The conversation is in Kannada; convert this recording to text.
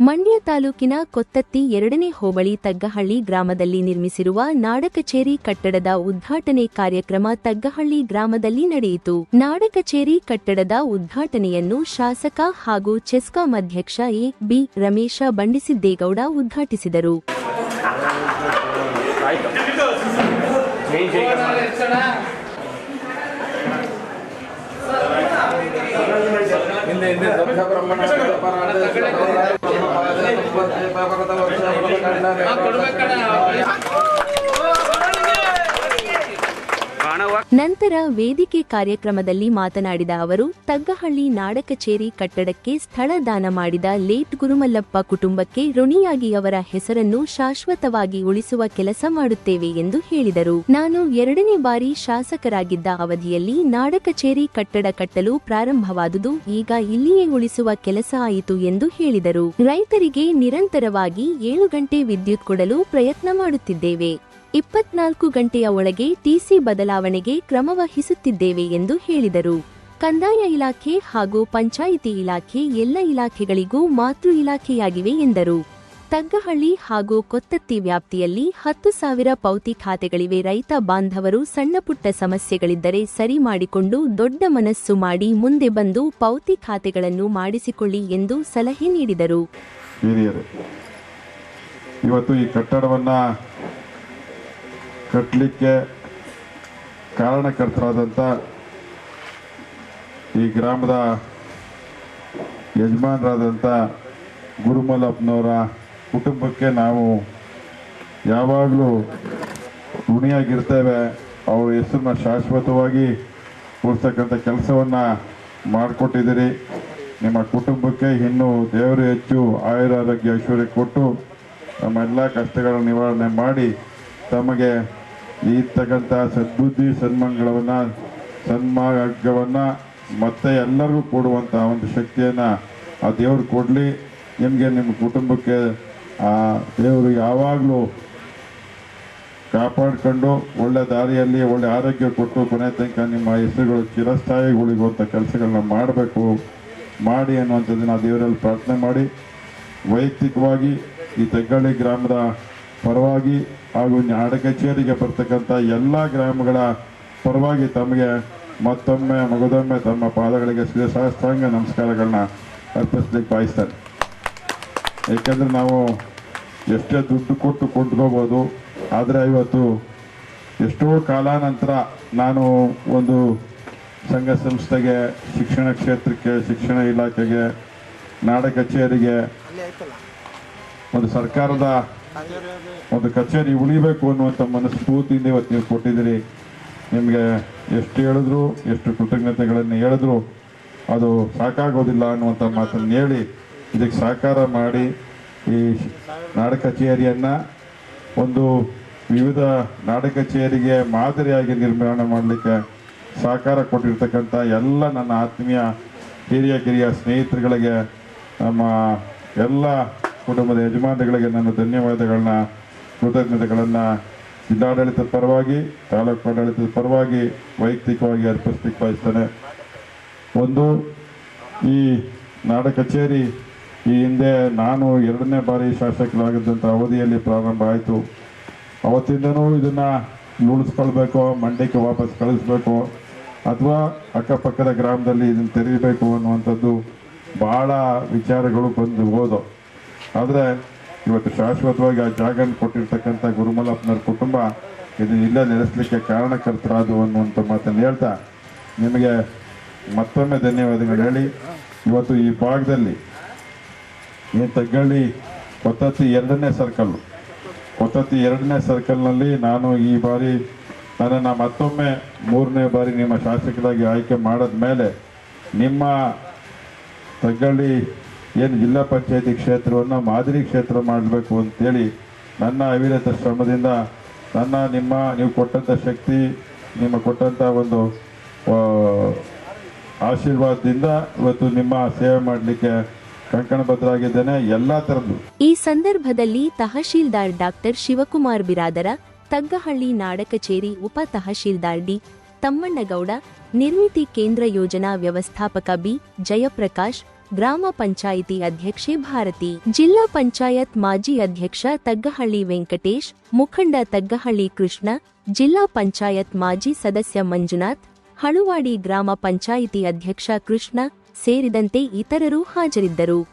ಮಂಡ್ಯ ತಾಲೂಕಿನ ಕೊತ್ತತ್ತಿ ಎರಡನೇ ಹೋಬಳಿ ತಗ್ಗಹಳ್ಳಿ ಗ್ರಾಮದಲ್ಲಿ ನಿರ್ಮಿಸಿರುವ ನಾಡಕಚೇರಿ ಕಟ್ಟಡದ ಉದ್ಘಾಟನೆ ಕಾರ್ಯಕ್ರಮ ತಗ್ಗಹಳ್ಳಿ ಗ್ರಾಮದಲ್ಲಿ ನಡೆಯಿತು. ನಾಡಕಚೇರಿ ಕಟ್ಟಡದ ಉದ್ಘಾಟನೆಯನ್ನು ಶಾಸಕ ಹಾಗೂ ಚೆಸ್ಕಾಂ ಅಧ್ಯಕ್ಷ ಎ ಬಿ ರಮೇಶ ಬಂಡಿಸಿದ್ದೇಗೌಡ ಉದ್ಘಾಟಿಸಿದರು. ಪರಮನ ನಂತರ ವೇದಿಕೆ ಕಾರ್ಯಕ್ರಮದಲ್ಲಿ ಮಾತನಾಡಿದ ಅವರು, ತಗ್ಗಹಳ್ಳಿ ನಾಡಕಚೇರಿ ಕಟ್ಟಡಕ್ಕೆ ಸ್ಥಳ ದಾನ ಮಾಡಿದ ಲೇಟ್ ಗುರುಮಲ್ಲಪ್ಪ ಕುಟುಂಬಕ್ಕೆ ಋಣಿಯಾಗಿ ಅವರ ಹೆಸರನ್ನು ಶಾಶ್ವತವಾಗಿ ಉಳಿಸುವ ಕೆಲಸ ಮಾಡುತ್ತೇವೆ ಎಂದು ಹೇಳಿದರು. ನಾನು ಎರಡನೇ ಬಾರಿ ಶಾಸಕರಾಗಿದ್ದ ಅವಧಿಯಲ್ಲಿ ನಾಡಕಚೇರಿ ಕಟ್ಟಡ ಕಟ್ಟಲು ಪ್ರಾರಂಭವಾದುದು, ಈಗ ಇಲ್ಲಿಯೇ ಉಳಿಸುವ ಕೆಲಸ ಆಯಿತು ಎಂದು ಹೇಳಿದರು. ರೈತರಿಗೆ ನಿರಂತರವಾಗಿ ಏಳು ಗಂಟೆ ವಿದ್ಯುತ್ ಕೊಡಲು ಪ್ರಯತ್ನ ಮಾಡುತ್ತಿದ್ದೇವೆ. ಇಪ್ಪತ್ನಾಲ್ಕು ಗಂಟೆಯ ಒಳಗೆ ಟಿಸಿ ಬದಲಾವಣೆಗೆ ಕ್ರಮವಹಿಸುತ್ತಿದ್ದೇವೆ ಎಂದು ಹೇಳಿದರು. ಕಂದಾಯ ಇಲಾಖೆ ಹಾಗೂ ಪಂಚಾಯಿತಿ ಇಲಾಖೆ ಎಲ್ಲ ಇಲಾಖೆಗಳಿಗೂ ಮಾತೃ ಇಲಾಖೆಯಾಗಿವೆ ಎಂದರು. ತಗ್ಗಹಳ್ಳಿ ಹಾಗೂ ಕೊತ್ತತ್ತಿ ವ್ಯಾಪ್ತಿಯಲ್ಲಿ ಹತ್ತು ಸಾವಿರ ಪೌತಿ ಖಾತೆಗಳಿವೆ. ರೈತ ಬಾಂಧವರು ಸಣ್ಣಪುಟ್ಟ ಸಮಸ್ಯೆಗಳಿದ್ದರೆ ಸರಿ ಮಾಡಿಕೊಂಡು ದೊಡ್ಡ ಮನಸ್ಸು ಮಾಡಿ ಮುಂದೆ ಬಂದು ಪೌತಿ ಖಾತೆಗಳನ್ನು ಮಾಡಿಸಿಕೊಳ್ಳಿ ಎಂದು ಸಲಹೆ ನೀಡಿದರು. ಕಟ್ಟಲಿಕ್ಕೆ ಕಾರಣಕರ್ತರಾದಂಥ ಈ ಗ್ರಾಮದ ಯಜಮಾನರಾದಂಥ ಗುರುಮಲ್ಲಪ್ಪನವರ ಕುಟುಂಬಕ್ಕೆ ನಾವು ಯಾವಾಗಲೂ ಋಣಿಯಾಗಿರ್ತೇವೆ. ಅವ್ರ ಹೆಸರನ್ನ ಶಾಶ್ವತವಾಗಿ ಉಳಿಸ್ತಕ್ಕಂಥ ಕೆಲಸವನ್ನು ಮಾಡಿಕೊಟ್ಟಿದ್ದೀರಿ. ನಿಮ್ಮ ಕುಟುಂಬಕ್ಕೆ ಇನ್ನೂ ದೇವರು ಹೆಚ್ಚು ಆಯುರಾರೋಗ್ಯ ಐಶ್ವರ್ಯ ಕೊಟ್ಟು ನಮ್ಮ ಎಲ್ಲ ಕಷ್ಟಗಳ ನಿವಾರಣೆ ಮಾಡಿ ತಮಗೆ ಇರ್ತಕ್ಕಂಥ ಸದ್ಬುದ್ಧಿ, ಸನ್ಮಂಗಳವನ್ನು, ಸನ್ಮಾರ್ಗವನ್ನು ಮತ್ತೆ ಎಲ್ಲರಿಗೂ ಕೊಡುವಂಥ ಒಂದು ಶಕ್ತಿಯನ್ನು ಆ ದೇವರು ಕೊಡಲಿ. ನಿಮಗೆ, ನಿಮ್ಮ ಕುಟುಂಬಕ್ಕೆ ಆ ದೇವರು ಯಾವಾಗಲೂ ಕಾಪಾಡಿಕೊಂಡು ಒಳ್ಳೆ ದಾರಿಯಲ್ಲಿ, ಒಳ್ಳೆ ಆರೋಗ್ಯ ಕೊಟ್ಟು ಕೊನೆ ತನಕ ನಿಮ್ಮ ಹೆಸರುಗಳು ಚಿರಸ್ಥಾಯಿ ಉಳಿಗುವಂಥ ಕೆಲಸಗಳನ್ನ ಮಾಡಬೇಕು. ಮಾಡಿ ಅನ್ನುವಂಥದ್ದನ್ನು ದೇವರಲ್ಲಿ ಪ್ರಾರ್ಥನೆ ಮಾಡಿ. ವೈಯಕ್ತಿಕವಾಗಿ ಈ ತೆಗ್ಗಳ್ಳಿ ಗ್ರಾಮದ ಪರವಾಗಿ ಹಾಗೂ ನಾಡ ಕಚೇರಿಗೆ ಬರ್ತಕ್ಕಂಥ ಎಲ್ಲ ಗ್ರಾಮಗಳ ಪರವಾಗಿ ತಮಗೆ ಮತ್ತೊಮ್ಮೆ ಮಗದೊಮ್ಮೆ ತಮ್ಮ ಪಾದಗಳಿಗೆ ಶಿರಸಾಷ್ಟಾಂಗ ನಮಸ್ಕಾರಗಳನ್ನ ಅರ್ಪಿಸ್ಲಿಕ್ಕೆ ಬಯಸ್ತಾರೆ ಏಕೆಂದರೆ ನಾವು ಎಷ್ಟೇ ದುಡ್ಡು ಕೊಟ್ಟು ಕೊಂಡ್ಕೋಬೋದು ಆದರೆ ಇವತ್ತು ಎಷ್ಟೋ ಕಾಲಾನಂತರ ನಾನು ಒಂದು ಸಂಘ ಸಂಸ್ಥೆಗೆ ಶಿಕ್ಷಣ ಕ್ಷೇತ್ರಕ್ಕೆ ಶಿಕ್ಷಣ ಇಲಾಖೆಗೆ ನಾಡ ಕಚೇರಿಗೆ ಒಂದು ಸರ್ಕಾರದ ಒಂದು ಕಚೇರಿ ಉಳಿಬೇಕು ಅನ್ನುವಂಥ ಮನಸ್ಫೂರ್ತಿಯಿಂದ ಇವತ್ತು ನೀವು ಕೊಟ್ಟಿದ್ದೀರಿ. ನಿಮಗೆ ಎಷ್ಟು ಹೇಳಿದ್ರು, ಎಷ್ಟು ಕೃತಜ್ಞತೆಗಳನ್ನು ಹೇಳಿದ್ರು, ಅದು ಸಾಕಾಗೋದಿಲ್ಲ ಅನ್ನುವಂಥ ಮಾತನ್ನು ಹೇಳಿ, ಇದಕ್ಕೆ ಸಹಕಾರ ಮಾಡಿ ಈ ನಾಡ ಕಚೇರಿಯನ್ನು ಒಂದು ವಿವಿಧ ನಾಡ ಕಚೇರಿಗೆ ಮಾದರಿಯಾಗಿ ನಿರ್ಮಾಣ ಮಾಡಲಿಕ್ಕೆ ಸಹಕಾರ ಕೊಟ್ಟಿರ್ತಕ್ಕಂಥ ಎಲ್ಲ ನನ್ನ ಆತ್ಮೀಯ ಹಿರಿಯ ಕಿರಿಯ ಸ್ನೇಹಿತರುಗಳಿಗೆ ನಮ್ಮ ಎಲ್ಲ ಕುಟುಂಬದ ಯಜಮಾನಿಗಳಿಗೆ ನನ್ನ ಧನ್ಯವಾದಗಳನ್ನ, ಕೃತಜ್ಞತೆಗಳನ್ನು. ಜಿಲ್ಲಾಡಳಿತದ ಪರವಾಗಿ, ತಾಲೂಕು ಆಡಳಿತದ ಪರವಾಗಿ ವೈಯಕ್ತಿಕವಾಗಿ ಅರ್ಪಿಸ್ಲಿಕ್ಕೆ ಬಯಸ್ತೇನೆ ಒಂದು, ಈ ನಾಡ ಕಚೇರಿ ಈ ಹಿಂದೆ ನಾನು ಎರಡನೇ ಬಾರಿ ಶಾಸಕರಾಗಿದ್ದಂಥ ಅವಧಿಯಲ್ಲಿ ಪ್ರಾರಂಭ ಆಯಿತು. ಅವತ್ತಿಂದನೂ ಇದನ್ನು ಉಳಿಸ್ಕೊಳ್ಬೇಕು ಮಂಡ್ಯಕ್ಕೆ ವಾಪಸ್ ಕಳಿಸ್ಬೇಕು, ಅಥವಾ ಅಕ್ಕಪಕ್ಕದ ಗ್ರಾಮದಲ್ಲಿ ಇದನ್ನು ತೆರೀಬೇಕು ಅನ್ನುವಂಥದ್ದು ಭಾಳ ವಿಚಾರಗಳು ಬಂದು ಹೋದವು. ಆದರೆ ಇವತ್ತು ಶಾಶ್ವತವಾಗಿ ಆ ಜಾಗನ ಕೊಟ್ಟಿರ್ತಕ್ಕಂಥ ಗುರುಮಲ್ಲಪ್ಪನವ್ರ ಕುಟುಂಬ ಇದನ್ನ ಇಲ್ಲೇ ನೆಲೆಸಲಿಕ್ಕೆ ಕಾರಣಕರ್ತರಾದವು ಅನ್ನುವಂಥ ಮಾತನ್ನು ಹೇಳ್ತಾ, ನಿಮಗೆ ಮತ್ತೊಮ್ಮೆ ಧನ್ಯವಾದಗಳು ಹೇಳಿ. ಇವತ್ತು ಈ ಭಾಗದಲ್ಲಿ ಏನು ತಗ್ಗಳ್ಳಿ ಕೊತ್ತತ್ತಿ ಎರಡನೇ ಸರ್ಕಲ್ಲು ಕೊತ್ತತ್ತಿ ಎರಡನೇ ಸರ್ಕಲ್ನಲ್ಲಿ ನಾನು ಈ ಬಾರಿ ನನ್ನನ್ನು ಮತ್ತೊಮ್ಮೆ ಮೂರನೇ ಬಾರಿ ನಿಮ್ಮ ಶಾಸಕರಾಗಿ ಆಯ್ಕೆ ಮಾಡಿದ ಮೇಲೆ ನಿಮ್ಮ ತಗ್ಗಳ್ಳಿ ಏನು ಜಿಲ್ಲಾ ಪಂಚಾಯತಿ ಕ್ಷೇತ್ರವನ್ನು ಮಾದರಿ ಕ್ಷೇತ್ರ ಮಾಡಬೇಕು ಅಂತೇಳಿ ನನ್ನ ಅವಿರತ ಶ್ರಮದಿಂದ ನನ್ನ, ನಿಮ್ಮ, ನೀವು ಕೊಟ್ಟಂಥ ಶಕ್ತಿ, ನಿಮ್ಮ ಕೊಟ್ಟಂಥ ಒಂದು ಆಶೀರ್ವಾದದಿಂದ ಇವತ್ತು ನಿಮ್ಮ ಸೇವೆ ಮಾಡಲಿಕ್ಕೆ ಕಂಕಣಬದ್ಧರಾಗಿದ್ದೇನೆ ಎಲ್ಲ ಥರದ್ದು. ಈ ಸಂದರ್ಭದಲ್ಲಿ ತಹಶೀಲ್ದಾರ್ ಡಾಕ್ಟರ್ ಶಿವಕುಮಾರ್ ಬಿರಾದರ, ತಗ್ಗಹಳ್ಳಿ ನಾಡ ಕಚೇರಿ ಉಪ ತಹಶೀಲ್ದಾರ್ ಡಿ ತಮ್ಮಣ್ಣಗೌಡ, ನಿರ್ಮಿತಿ ಕೇಂದ್ರ ಯೋಜನಾ ವ್ಯವಸ್ಥಾಪಕ ಬಿ ಜಯಪ್ರಕಾಶ್ ಗ್ರಾಮ ಪಂಚಾಯಿತಿ ಅಧ್ಯಕ್ಷೆ ಭಾರತಿ, ಜಿಲ್ಲಾ ಪಂಚಾಯತ್ ಮಾಜಿ ಅಧ್ಯಕ್ಷ ತಗ್ಗಹಳ್ಳಿ ವೆಂಕಟೇಶ್, ಮುಖಂಡ ತಗ್ಗಹಳ್ಳಿ ಕೃಷ್ಣ, ಜಿಲ್ಲಾ ಪಂಚಾಯತ್ ಮಾಜಿ ಸದಸ್ಯ ಮಂಜುನಾಥ್, ಹಳುವಾಡಿ ಗ್ರಾಮ ಪಂಚಾಯಿತಿ ಅಧ್ಯಕ್ಷ ಕೃಷ್ಣ ಸೇರಿದಂತೆ ಇತರರು ಹಾಜರಿದ್ದರು.